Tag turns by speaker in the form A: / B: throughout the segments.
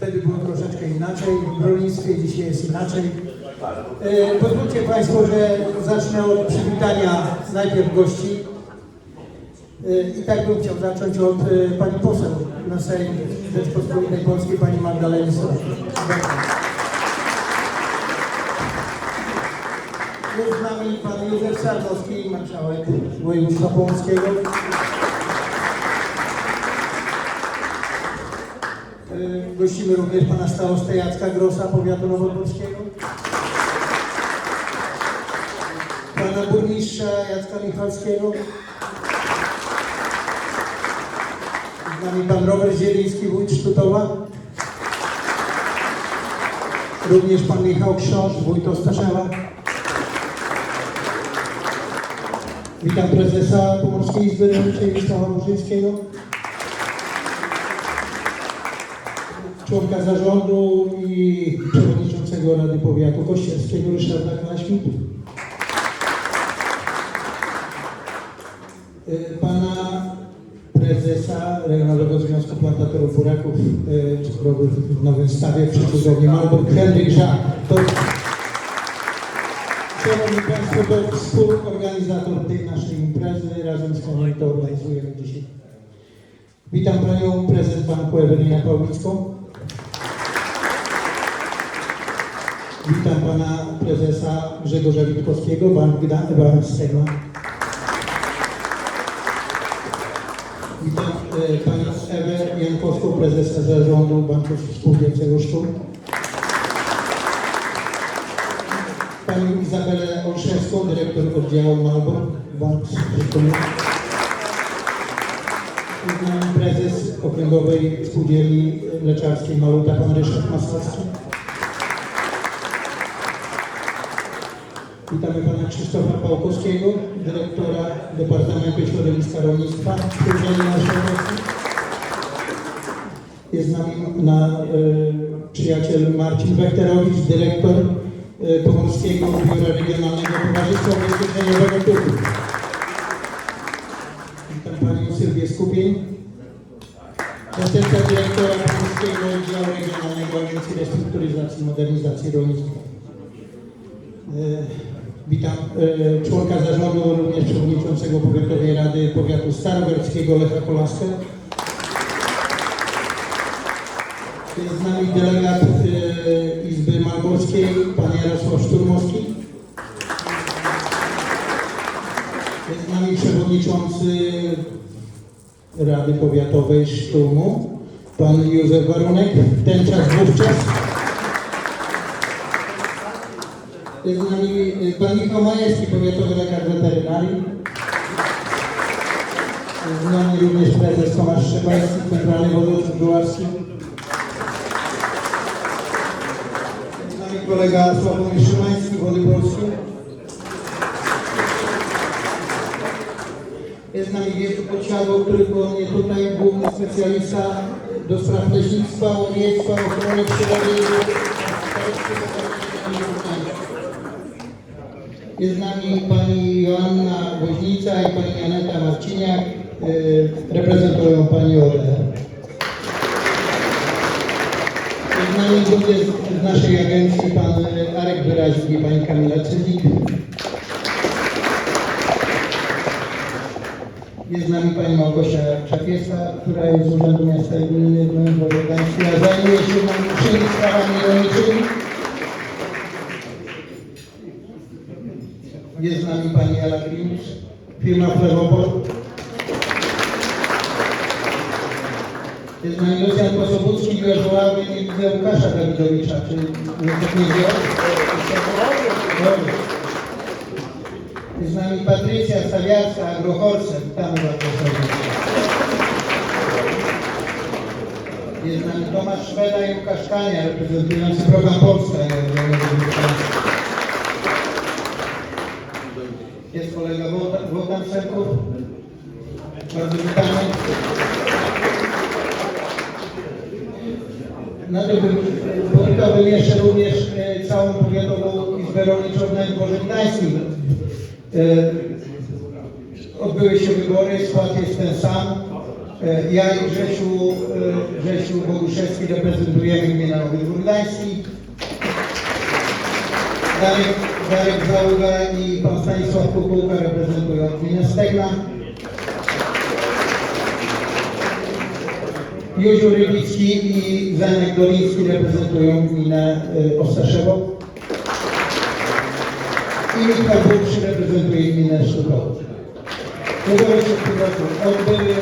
A: Wtedy było troszeczkę inaczej, w rolnictwie dzisiaj jest inaczej. E, Pozwólcie Państwo, że zacznę od przywitania najpierw gości. E, I tak bym chciał zacząć od e, Pani Poseł na Sejm Rzeczpospolitej Polskiej, Pani Magdaleny Sośnierz. Jest z nami Pan Józef Sarnowski, Marszałek Województwa Pomorskiego. E, Gościmy również Pana Starostę Jacka Grossa, Powiatu Nowodworskiego. Pana Burmistrza Jacka Michalskiego. Z nami Pan Robert Zieliński, Wójt Sztutowa. Również Pan Michał Książ, Wójt Ostaszewa. Witam Prezesa Pomorskiej Izby Rolniczej Wiesława Murzyńskiego. Członka zarządu i przewodniczącego Rady Powiatu Kościelskiego Ryszarda Kraśmit. Y, Pana prezesa Regionalnego Związku Plantatorów Buraków y, Cukrowych w Nowym Stawie przy cudownie Malbork Henryk Żak. To, Szanowni Państwo, to współorganizator tej naszej imprezy. Razem z to organizujemy dzisiaj. Witam Panią Prezes Banku Ewelinę Pawlicką. Witam Pana Prezesa Grzegorza Witkowskiego, Stema. Witam e, Panią Ewę Jankowską, Prezesa Zarządu Banku Spółdzielczego Szczur. Panią Izabelę Olszewską, Dyrektor Oddziału Malbork, Bank Spółdzielczy. Z nami Prezes Okręgowej Spółdzielni Mleczarskiej Maluta, Pan Ryszard Masłowski. Witamy Pana Krzysztofa Pałkowskiego, dyrektora Departamentu Środowiska Rolnictwa Spółdzielni Marszałkowskiej. Jest z nami na, e, przyjaciel Marcin Wekterowicz, dyrektor e, Pomorskiego Biura Regionalnego Towarzystwa Ubezpieczeniowego TUPU. Witam Panią Sylwię Skupień, zastępca dyrektora Pomorskiego Oddziału Regionalnego Agencji Restrukturyzacji i Modernizacji Rolnictwa. E, Witam e, członka zarządu, również przewodniczącego Powiatowej Rady Powiatu Starogardzkiego Lecha Kolaskę. Jest z nami delegat e, Izby Malborskiej, pan Jarosław Szturmowski. Jest z nami przewodniczący Rady Powiatowej Sztumu, pan Józef Warunek, ten czas wówczas. Jest z nami y, pan Michał Majewski, powiatowy lekarz weterynarii. Jest z nami również prezes Tomasz Szczepański, Centralny Wodociąg Żuławski. Jest z nami kolega Sławomir Szymański, Wody Polskie. Jest z nami Wieszu Podsiadło, który był nie tutaj, główny specjalista do spraw leśnictwa, łowiectwa, ochrony przyrody jest z nami pani Joanna Woźnica i pani Aneta Marciniak. y, Reprezentują pani ODR. Jest z nami również z naszej agencji pan Arek Wyraźki i pani Kamila Cylik. Jest z nami pani Małgosia Czapiewska, która jest z Urzędu Miasta i Gminy w Gdańsku, a zajmuje się najmniejszymi sprawami rolniczymi. Jest z nami pani Ela Klimsz, firma Plewopol. Jest z nami Lucjan Kosobucki, Wiosławy i widzę Łukasza Dawidowicza. Czy nikt nie? Dobrze. Jest z nami Patrycja Stawiarska, Agroholce. Witamy bardzo serdecznie. Jest z nami Tomasz Szweda i Łukasz Kania, reprezentujący program Polska. i Regionalnego Mieszkańców. Jest kolega Wołdan Szewków. Bardzo witamy. Na tym powitałbym jeszcze również e, całą powiatową Izbę Rolniczą w Dworze Gdańskim. E, Odbyły się wybory, skład jest ten sam. E, Ja i Grzesiu, Grzesiu Boguszewski reprezentujemy gminę Nowy Gdański. Darek, Darek Załuga i pan Stanisław Kukułka reprezentują gminę Stegna. Józiu Rybicki i Zenek Doliński reprezentują gminę y, Ostaszewo. I Michał Burczy reprezentuje gminę Sztukowo. Wybory się w tym roku odbyły,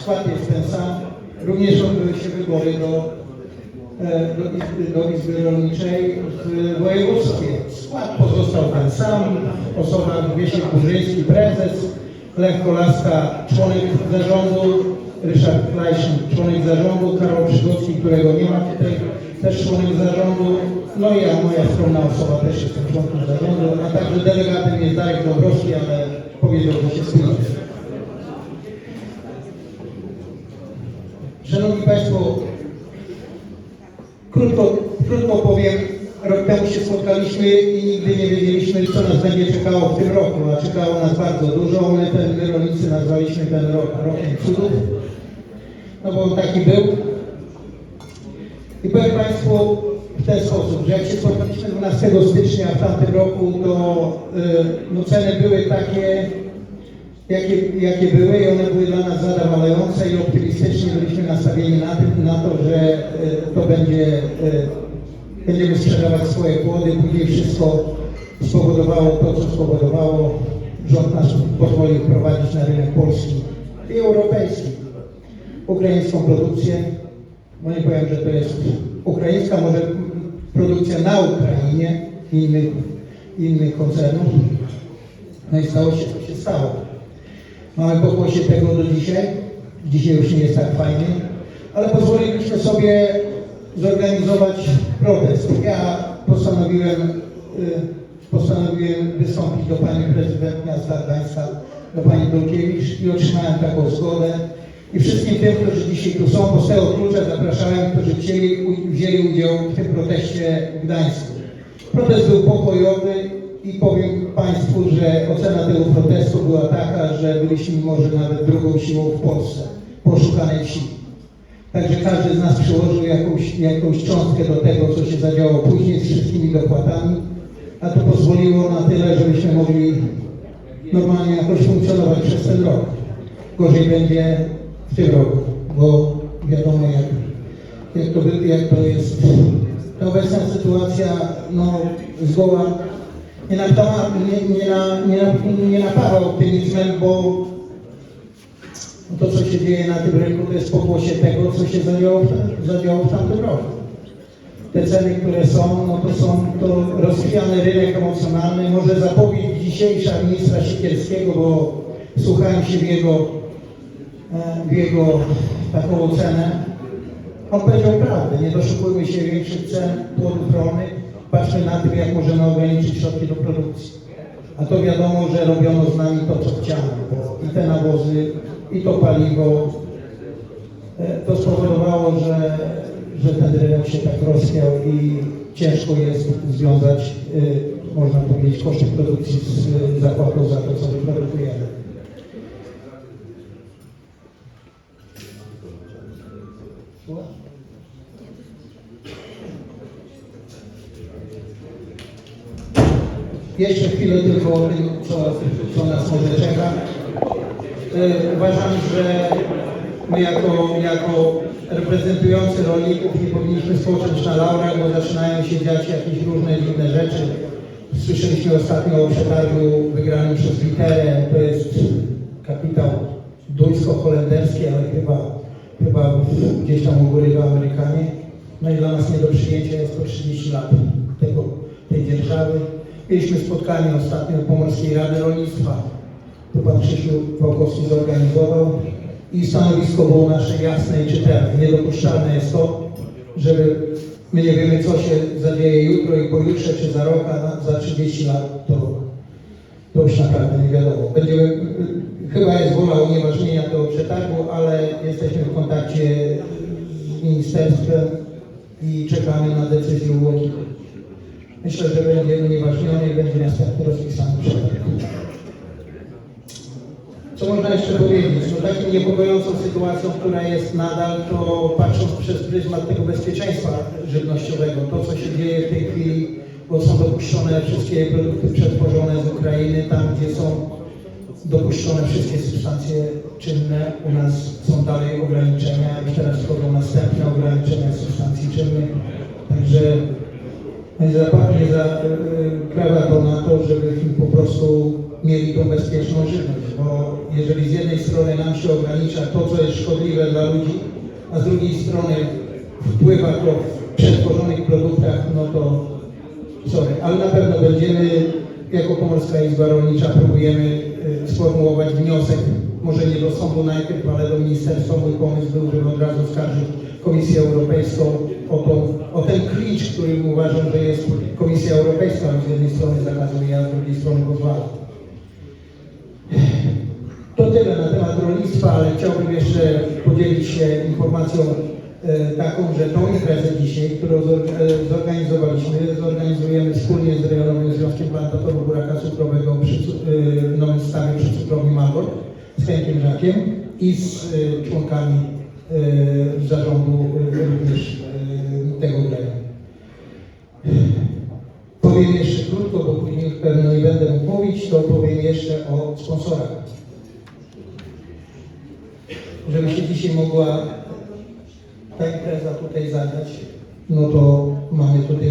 A: skład jest ten sam. Również odbyły się wybory do, e, do, Izby, do Izby Rolniczej w województwie. Skład pozostał ten sam. Osoba Wiesiek Burzyński, prezes, Lech Kolaska, członek zarządu, Ryszard Klajszyn, członek zarządu, Karol Przygocki, którego nie ma tutaj, też członek zarządu, no i ja, moja skromna osoba też jestem członkiem zarządu, a także delegatem jest Darek Dąbrowski, ale powiedział, że się spóźni. Szanowni Państwo, krótko, krótko powiem, rok temu się spotkaliśmy i nigdy nie wiedzieliśmy, co nas będzie czekało w tym roku, a czekało nas bardzo dużo. My, ten, my rolnicy nazwaliśmy ten rok rokiem cudów, no bo on taki był. I powiem Państwu w ten sposób, że jak się spotkaliśmy 12 stycznia w tamtym roku, to y, no, ceny były takie, jakie, jakie były i one były dla nas zadowalające i optymistycznie byliśmy nastawieni na, tym, na to, że y, to będzie, y, będziemy sprzedawać swoje płody, później wszystko spowodowało to, co spowodowało. Rząd nas pozwolił wprowadzić na rynek polski i europejski ukraińską produkcję, bo nie powiem, że to jest ukraińska, może produkcja na Ukrainie innych, innych koncernów. No i stało się, co się stało. Mamy pokłosie tego do dzisiaj. Dzisiaj już nie jest tak fajnie, ale pozwoliliśmy sobie zorganizować protest. Ja postanowiłem, y, postanowiłem wystąpić do pani prezydent miasta Gdańska, do pani Dolkiewicz i otrzymałem taką zgodę. I wszystkim tym, którzy dzisiaj tu są, po z tego klucza zapraszałem, którzy chcieli, wzięli udział w tym proteście w Gdańsku. Protest był pokojowy i powiem Państwu, że ocena tego protestu była taka, że byliśmy może nawet drugą siłą w Polsce, po oszukanej wsi. Także każdy z nas przyłożył jakąś, jakąś cząstkę do tego, co się zadziało później z wszystkimi dopłatami, a to pozwoliło na tyle, żebyśmy mogli normalnie jakoś funkcjonować przez ten rok. Gorzej będzie w tym roku, bo wiadomo jak, jak, to, jak to jest. Ta obecna sytuacja no, zgoła nie, napawa, nie, nie, na, nie, na- nie napawa optymizmem, bo to, co się dzieje na tym rynku, to jest pokłosie tego, co się zadziało, zadziało w tamtym roku. Te ceny, które są, no to są to rozchwiany rynek emocjonalny. Może zapowiedź dzisiejsza ministra Siekierskiego, bo słuchałem się w jego, e, w jego taką ocenę. On powiedział prawdę, nie doszukujmy się większych cen płodów rolnych, patrzmy na tym, jak możemy ograniczyć środki do produkcji. A to wiadomo, że robiono z nami to, co chciano, bo i te nawozy, i to paliwo, e, to spowodowało, że, że ten rynek się tak rozchwiał i ciężko jest związać, e, można powiedzieć, koszty produkcji z zapłatą za to, co wyprodukujemy. Jeszcze chwilę tylko o tym, co, co nas może czeka. E, Uważam, że my jako, jako reprezentujący rolników nie powinniśmy spocząć na laurach, bo zaczynają się dziać jakieś różne dziwne rzeczy. Słyszeliśmy ostatnio o przetargu wygranym przez Literę, to jest kapitał duńsko-holenderski, ale chyba, chyba gdzieś tam u góry to Amerykanie. No i dla nas nie do przyjęcia jest to 30 lat tego, tej dzierżawy. Mieliśmy spotkanie ostatnio Pomorskiej Rady Rolnictwa. To pan Krzysiu Pałkowski zorganizował i stanowisko było nasze jasne i czytelne. Niedopuszczalne jest to, żeby my nie wiemy, co się zadzieje jutro i pojutrze, czy za rok, a za 30 lat, to, to już naprawdę nie wiadomo. Będziemy, chyba jest wola unieważnienia tego przetargu, ale jesteśmy w kontakcie z ministerstwem i czekamy na decyzję UOKiK. Myślę, że będzie unieważniony i będzie następny rozpisany przetarg. Co można jeszcze powiedzieć? No taką niepokojącą sytuacją, która jest nadal, to patrząc przez pryzmat tego bezpieczeństwa żywnościowego, to co się dzieje w tej chwili, bo są dopuszczone wszystkie produkty przetworzone z Ukrainy, tam gdzie są dopuszczone wszystkie substancje czynne, u nas są dalej ograniczenia, już teraz wchodzą następne ograniczenia substancji czynnych, także nie zapadnie za prawa to na to, żebyśmy po prostu mieli tą bezpieczną żywność, bo jeżeli z jednej strony nam się ogranicza to, co jest szkodliwe dla ludzi, a z drugiej strony wpływa to w przetworzonych produktach, no to sorry, ale na pewno będziemy, jako Pomorska Izba Rolnicza próbujemy y, sformułować wniosek, może nie do sądu najpierw, ale do ministerstwa. Mój pomysł był, żeby od razu skarżyć Komisję Europejską o, tą, o ten klincz, który uważam, że jest Komisja Europejska, z jednej strony zakazuje, a z drugiej strony pozwala. To tyle na temat rolnictwa, ale chciałbym jeszcze podzielić się informacją e, taką, że tą imprezę dzisiaj, którą e, zorganizowaliśmy, zorganizujemy wspólnie z Rejonowym Związkiem Plantatorów Buraka Cukrowego przy e, Nowym Stawie przy Cukrowni Magor z Henkiem Żakiem i z członkami zarządu e, również e, tego gremium. Powiem jeszcze krótko, bo później pewno nie będę mówić, to powiem jeszcze o sponsorach żeby się dzisiaj mogła ta impreza tutaj zadać, no to mamy tutaj